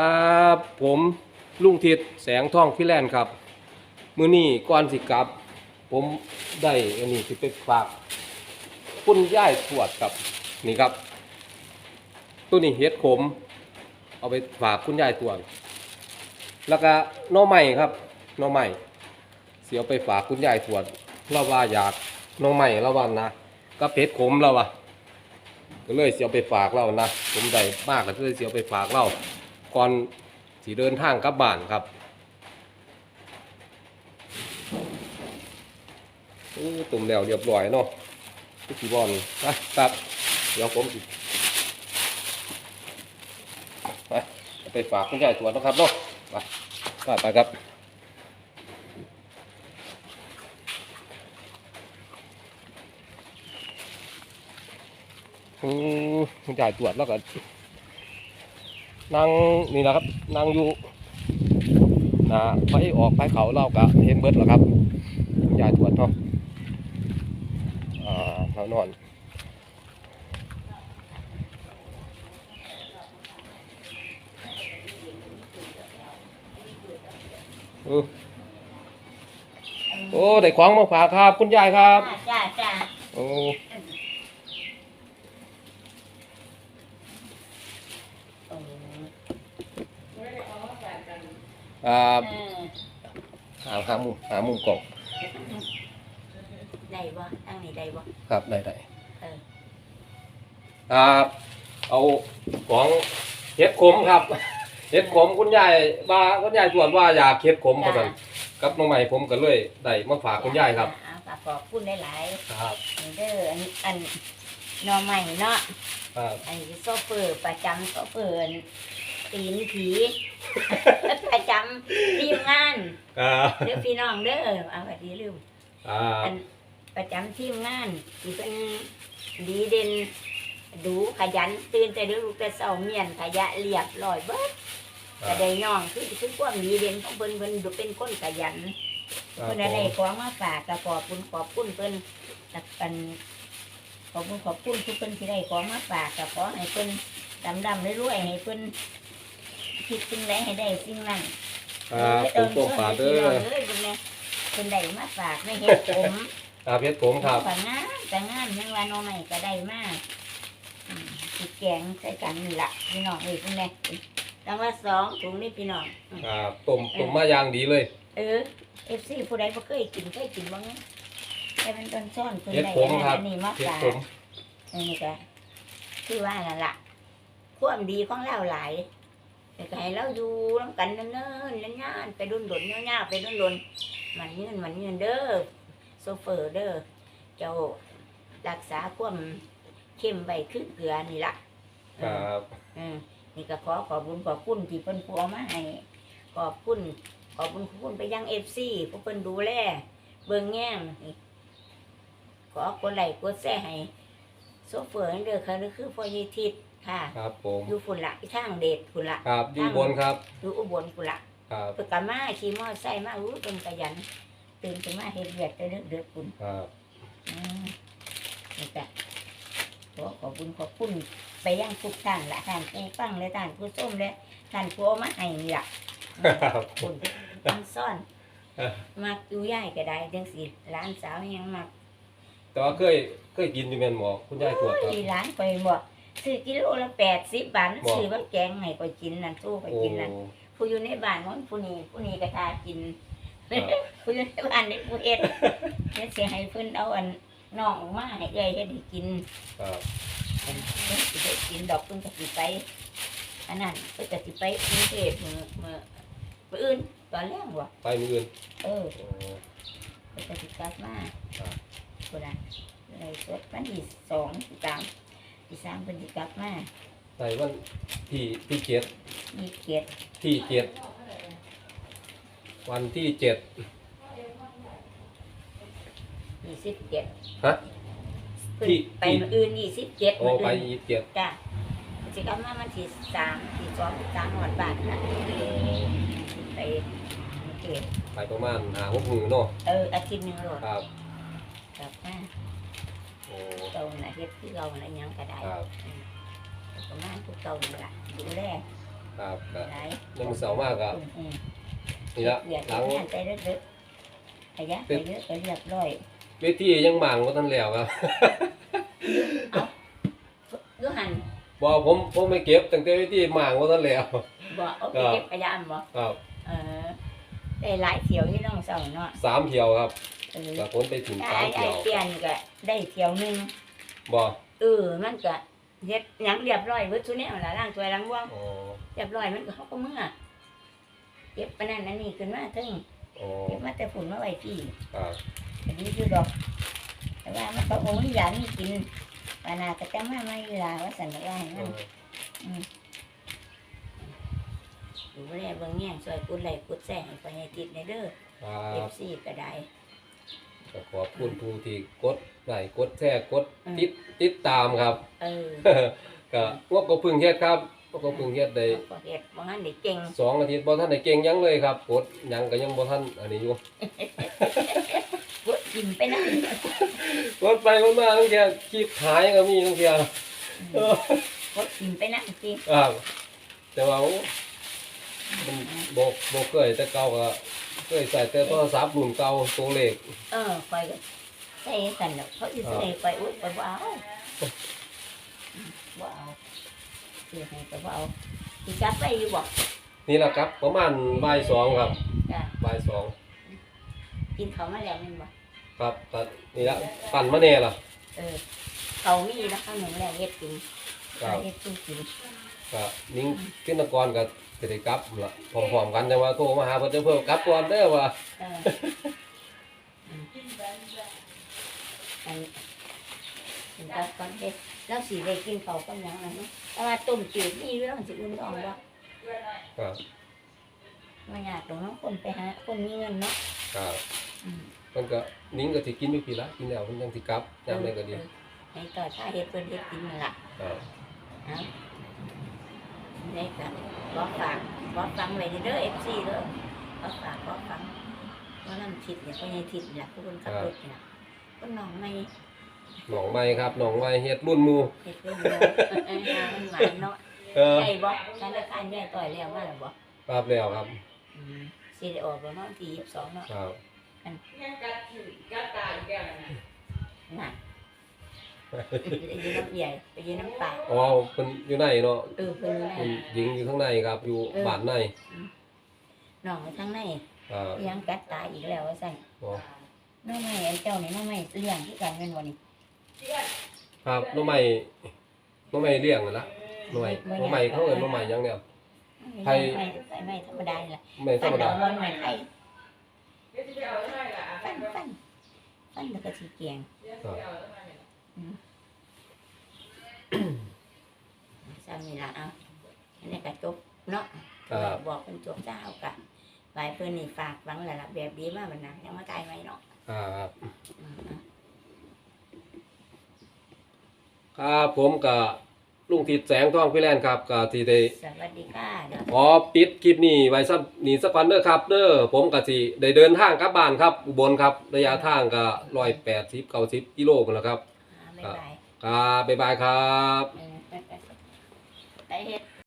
ครับผมลุงทิศแสงทองฟิแลนด์ครับ มือนี้ก่อนสิกลับ ผมได้อันนี้สิไปฝาก คุณย่ายทวดครับนี่ครับ ตัวนี้เฮ็ดขม เอาไปฝากคุณยายทวดแล้วก็น่อไม้ครับน่อไม้เสียไปฝากคุณยายทวดเราว่าอยากน่อไม้เราว่านะก็เผ็ดขมเราว่ะก็เลยเสียไปฝากเรานะผมได้มากก็เลยเสียไปฝากเรา ก่อนสีเดินทางกลับบ้านครับโอ้ตุ่มแล้วเรียบร้อยเนาะทุกทีบอลนะครับเดี๋ยวผมไปไปฝากคุณยายตรวจนะครับเนาะไปไปไปครับอืมคุณยายตรวจแล้วก็ นั่งนี่แหละครับนั่งอยู่นะไปออกไปเขาเราก็เห็นเบิดแล้วครับคุณยายตรวจเนาะอ่าเรานอนเออโอ้ได้ของมาฝากครับ คุณยายครับจ้าจ้าโอ้โอ้ อ่าเออหาหามุมหามุมกล่องได้บ่ตั้งนี่ได้บ่ครับได้ได้เอออ่าเอาของเห็ดขมครับ เห็ดขมคุณยายว่าคุณยายตรวจว่าอยากเห็ดขมครับกับน้องใหม่ผมก็เลยได้มาฝากคุณยายครับเอาฝากขอบคุณหลายครับๆนี่เด้ออันอันหนอใหม่เนาะ ครับ อันนี้โซเฟอร์ประจำโซเฟอร์ตีนผี ประจำทีมงานอ่าเด้อพี่น้องเด้อเอาไว้ดีลืมอ่าอันประจำทีมงานที่เป็นดีเด่นดูขยันตื่นแต่เดี๋ยวลูกแต่เสาเมียนขยะเรียบร้อยเบิดแต่ได้ย่องคือคือความดีเด่นของเพิ่นเพิ่นดูเป็นคนขยันครัเพิ่บนได้ของมาฝากก็ขอบคุณขอบคุณเพิ่นตักกันขอบคุณขอบคุณทุกเพิ่นที่ได้ของมาฝากก็ขอให้เพิ่นดำดำรวยๆให้เพิ่น คิดสิ่งใดให้ได้สิ่งนั้นครับผมต้องฝากเด้อเอ้ยเพิ่นแม่เพิ่นได้มาฝากไม่เห็นผมครับเห็ดขมครับฝากงานแต่งานยังว่าน้องใหม่ก็ได้มากติดแกงใส่กันนี่ล่ะพี่น้องเอ้ยเพิ่นแม่ตั้งว่าสองถุงนี่พี่น้องครับต้มต้มมาอย่างดีเลย เออเอฟซีผู้ใดบ่เคยกินเคยกินบ้างแต่เป็นต้นซ่อนเพิ่นเห็ดได้ขมครับอันนี้มาเห็ดฝากขมอันนี้ก็คือว่านั่นล่ะความดีของเราหลาย แต่ก็ให้เราอยู่น้ำกันเนิ่นๆนานๆไปดุนดนๆยาวๆไปดุนดนๆมันยืนมันยืนเด้อโซเฟอร์เด้อเจ้ารักษาความเข้มไว้คือเกลือนี่ล่ะครับอืมนี่ก็ขอขอบคุณขอบคุณที่เพิ่นพัวมาให้ขอบคุณขอบคุณขอบคุณไปยังเอฟซีผู้เพิ่นดูแลเบิ่งแง่งนี่ขอกดไลค์กดแชร์ให้โซเฟอร์นั่นเด้อค่ะนี่คือพอยายทิศ ค่ะครับผมอยู่ฝุ่นละที่ทางเดชฝุ่นละครับอยู่บนครับอยู่อุบลฝุ่นละครับเปิดกะมาขี่มอเตอร์ไซค์มาอู้เป็นขยันตื่นขึ้นมาเฮ็ดเวียดไปเด้อเด้อฝุ่นครับอืมนี่จ้ะขอขอบคุณขอบคุณไปยังทุกท่านละท่านผู้ฟังและท่านผู้ชมและท่านผู้เอามาให้นี่ล่ะครับคุณมันซ่อนเออมักอยู่ย่ายก็ได้จังสิร้านสาวยังมักแต่ว่าเคยเคยกินอยู่แม่นหมอคุณยายตรวจครับโอ้ยร้านไปบอก ซื้อกิโลละแปดสิบบาทบ่ซื้อว่าแกงให้ก็กินนั่นสู้ก็โอ้กินนั่นผู้อยู่ในบ้านนั้นผู้นี้ผู้นี้ก็ทากินครับผู้อยู่ในบ้านนี่ผู้เอ็ดเฮ็ดเสียให้เพิ่นเอาอันน้องออกมาให้เอ้อยเฮ็ดให้กินครับเพิ่นสิได้กินดอกเพิ่นก็สิไปอันนั้นเพิ่นก็สิไปกรุงเทพมื้อมื้อมื้ออื่นตอนแรกบ่ไปมืออื่นเออโอ้เพิ่นก็สิกลับมาครับพุ่นน่ะในสดวันที่สองที่สาม ที่สามเพิ่นสิกลับมาในวันที่ที่เจ็ดมีเกียรติที่เจ็ดวันที่เจ็ดยี่สิบเจ็ดฮะ เพิ่นที่ไปที่ มื้ออื่นยี่สิบเจ็ดโอ้มื้อไปอื่นยี่สิบเจ็ดจ้ะสิกลับมาวันที่สามที่สองที่สามหอดบาทน่ะไปเก็บไปประมาณหาหกมือเนาะเอออาทิตย์หนึงโลดครับ กลับมา โอ้เก่าน่ะเฮ็ดคือเก่าน่ะหยังก็ได้ครับประมาณพวกเก่านี่ล่ะดูแลครับก็หลายยังเสาร์มากครับอืมนี่ละเรียกหลังงานไปเรื่อยๆขยะไปเรื่อยไปเรียบร้อยเวทียังหมางว่าท่านแล้วครับยูหันบอกผมผมไม่เก็บตั้งแต่เวทีหมางว่าท่านแล้วบอกเอาไปเก็บขยะอันบอกครับเออได้หลายเที่ยวที่น้องเสาเนาะสามเที่ยวครับ เออกับคนไปถึงไอ้สามไอ้เที่ยวเปลี่ยนก็ได้เที่ยวหนึงบอกเออมันก็เฮ็ดหยังเรียบร้อยเบิดซุแนวล่ะล้างถ้วยล้างบ่วงอ๋อเรียบร้อยมันก็เฮาก็มื้อเก็บปานนั้นอันนี้ขึ้นมาถึงอ๋อเก็บมาแต่ฝุ่นมาไว้พี่ครับอันนี้คือดอก แต่ว่ามันก็คงมีอย่างนี้กินปานาก็จะมาไม่เวลาว่าสันว่าให้เอมันอดูแลเบิ่งแย่งช่วยกุดไหลกุดแสงให้ไปให้ติดในเด้อ ครัเอบฟซีก็ได้ ก็ขอบคุณผู้ที่กดไลค์กดแชร์กดอืมติดติดตามครับ เออก็งบก็เพึ่งเฮ็ดครับงบก็เพึ่งเฮ็ดได้ก็เฮ็ดบ่ทันได้เก่งสองอาทิตย์บ่ทันได้เก่งหยังเลยครับกดหยังก็ยังบ่ทันอันนี้อยู่กดกินไปนั่นกดไปกดมาตั้งแต่คลิปหายก็มีตั้งแต่เออกดกินไปนั่นสิครับแต่ว่าโอ้มันบ่บ่เคยแต่เก่าก็ เคยใส่แต่โทรศัพท์รุ่นเก่าตัวเลขเออคอยก็ใส่กันดอกเขาอีใส่ไปอุ้ยไปบ่เอาบ่เอาสิให้ไปบ่เอาสิกลับไปอยู่บ่นี่แหละครับ ประมาณบ่ายสองครับจ้ะบ่ายสองกินเขาวมาแล้วแม่นบ่ครับก็นี่ละปั่นมาแน่ล่ะเออเขามีนะข้าวหนึ่งแล้วเฮ็ดกินครับเฮ็ดกินกินก็นิ่งขึ้นตะกอน ก็สิได้กลับละพร้อมๆกันจังว่าโทรมาหาเพิ่นเด้อเพิ่นกลับก่อนเด้อว่าอออืมอันกินกับก่อนเฮ็ดแล้วสิได้กินเขาวกับหยังอันนี้แต่ว่าต้มจืดนี่เรื่องสิอุ่นท้องบ่ครับบ่ยากตรงน้องคนไปหาคนมีเงินเนาะครับอืมมันก็นิ่งก็สิกินอยู่พี่ละกินแล้วเพิ่นจังสิกลับยามใดก็ดีให้ต่อถ้าเฮ็ดเพิ่นเฮ็ดกินนั่นล่ะครับ เอา ได้ก็ขอฝากขอฟังไว้เด้อ FC เด้อขอฝากขอฟังว่าน้ำทิพย์เนี่ยก็ยังทิพย์ล่ะผู้คนขับรถน่ะคนน้องไม่หนองไม้ครับหนองไม้เฮ็ดรุ่นหมู่เฮ็ดเรื่องเดียวเอ้ยหามันหวานเนาะเออใหญ่บ่ธนาคารใหญ่ต่อยแล้วมาแล้วบ่ครับแล้วครับอืมสิได้ออกประมาณที่22เนาะครับน่ะ ไปยืนน้ำใหญ่ไปยืนน้ำปลาอ๋อเพิ่นอยู่ในเนาะเออเพิ่นอยู่เพิ่นในยิงอยู่ข้างในครับ อยู่บ้านในน้องอยู่ทางในครับยังกัดตายอีกแล้วว่าซั่นอ๋อน้องใหม่อันเจ้านี่น้องใหม่เลี้ยงที่กันแม่นบ่นี่ครับน้องไม้หน้องไม้เลี้ยงนั่นละน้องไม้หน้องไม้เขาเอิ้นน้องไม้หยังเนี่ยไผ่ไม่ใส่ไม่ธรรมดานี่ล่ะไม่ธรรมดาฟันเอมันไม่ไข่ฟันฟันฟันแล้วก็สิเกียง ครับ ซ้ำนี่ล่ะเอาอันนี้ก็จบเนาะครับบอกเพิ่นจบเจ้าก็ไว้เพิ่นนี่ฝากหวังแล้วล่ะแบบดีมาบัดน่ะยังมาตายไหมเนาะครับอืมอะครับผมกับลุงทิดแสงทองพี่แลนครับก็ที่ได้สวัสดีค่ะเดี๋ยว ขอปิดคลิปนี้ไว้สักนี่สักวันเด้อครับเด้อผมก็สิได้เดินทางกลับบ้านครับ อุบลครับระยะทางก็180 90กิโลกันแล้วครับ อ่าบ๊ายบาย ครับบ๊ายบายครับ ไปเฮ็ด